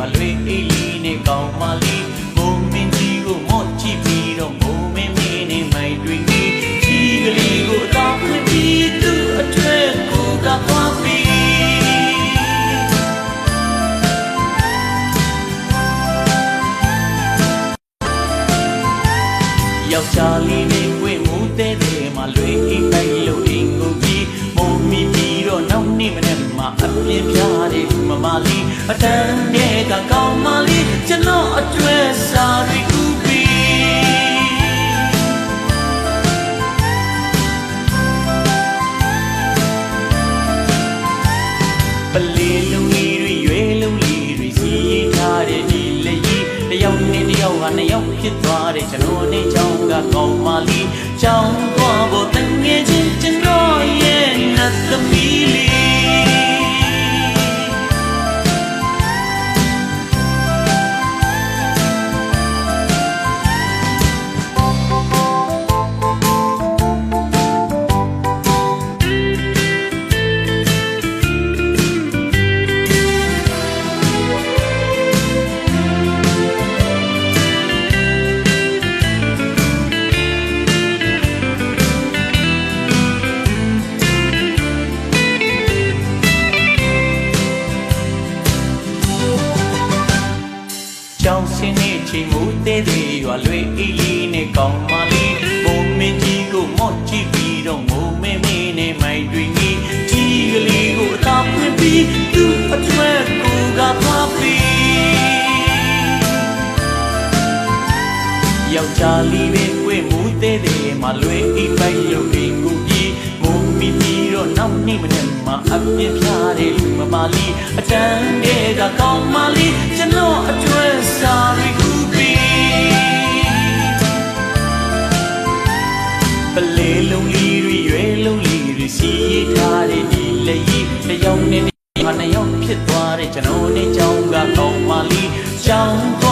ရွာလွေအိလီနဲ့ကောင်းမလေးဘုံမင်းကြီးကိုမော့ချပြီးတော့ဘုံမင်းမင်းနဲ့မိုင်တွေ့ပြီးကြီးကလေးကိုအသာဖွင့်ပြီးသူ့အထွေကိုကပွားပြီးယောက်ျားလေးနဲ့ဝင့်မှုတဲ့တဲ့မှာလွေအိပိုင်လို့အင်ကိုပြီးမုံမီပြီးတော့နောက်နေ့မနေ့မှာအပြင်းပြားတဲ့မမလေးအတန်းနဲ့ ပလေလုံးလေးတွေရွယ်လုံးလေးတွေစီးထားတဲ့ဒီလေကြီးတယောက်နဲ့တယောက်ဟာနှစ်ယောက်ဖြစ်သွားတဲ့ကျွန်တော်နဲ့ချောင်းကကောင်းပါလီချောင်းသွားဖို့တငယ်ချင်း င်စင်းနေချိန်မူသေးသေးရွာလွေအေးလေးနဲ့ကောင်းမလေးဘုံမင်းကြီးကိုမော့ကြည့်ပြီးတော့ငိုမဲမဲနဲ့မိုင်တွင်ကြီးကြီးကလေးကိုအသာဖွင့်ပြီးသူ့အတွက်ကိုကသွားပြီးယောက်ျားလေးပဲကွေ့မှုသေးသေးမှလွယ်အိပ်ပိုက်လို့အိမ်ကိုပြီးမုံမီပြီးတော့နောက်နေ့မနေ့မှအပြင်းပြတဲ့လူမမလေးအတန်းတဲ့ကကောင်းမလေး ဖြစ်သွားတဲ့ကျွန်တော်နဲ့ကြောင်းကကောင်းမလေးကြောင်း